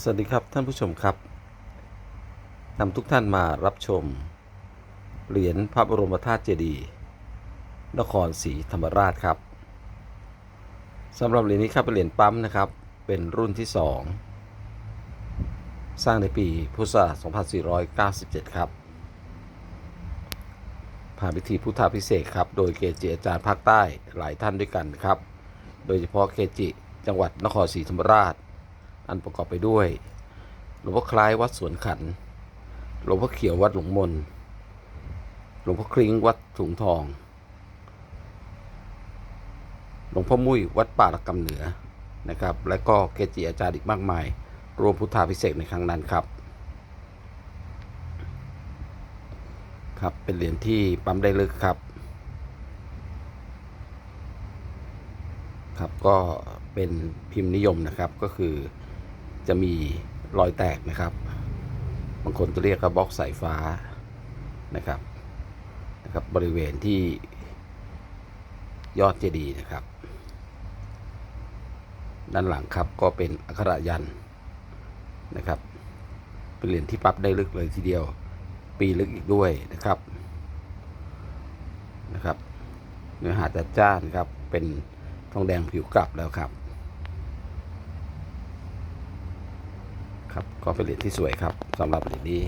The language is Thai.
สวัสดีครับท่านผู้ชมครับนำทุกท่านมารับชม เหรียญพระบรมธาตุเจดีย์นครศรีธรรมราชครับสำหรับเหรียญนี้ครับเป็นเหรียญปั๊มนะครับ เป็นรุ่นที่ 2 สร้างในปีพุทธศักราช2497 ครับ ผ่านพิธีพุทธาพิเศษครับ โดยเกจิอาจารย์ภาคใต้หลายท่านด้วยกันครับ โดยเฉพาะเกจิจังหวัดนครศรีธรรมราช อันประกอบไปด้วยหลวงพ่อคล้ายวัดสวนขันหลวงพ่อเขียววัดหลวงมนหลวงพ่อคลิ้งวัดถุงทอง หลวงพ่อมุ้ยวัดป่าละกำเหนือนะครับ และก็เกจิอาจารย์อีกมากมาย รวมพุทธาพิเศษกในครั้งนั้นครับครับเป็นเหรียญที่ปั๊มได้ลึกครับครับก็เป็นพิมพ์นิยมนะครับก็คือ จะมีรอยแตกนะครับ บางคนจะเรียกว่าบล็อกสายฟ้านะครับนะครับบริเวณที่ยอดเจดีย์นะครับ ด้านหลังครับก็เป็นอักขระยันนะครับ เป็นเหรียญที่ปรับได้ลึกเลยทีเดียว ปีลึกอีกด้วยนะครับนะครับ เนื้อหาจัดจ้านครับเป็นทองแดงผิวกลับแล้วครับ ครับก็เป็นเหรียญที่สวยครับสำหรับเหรียญนี้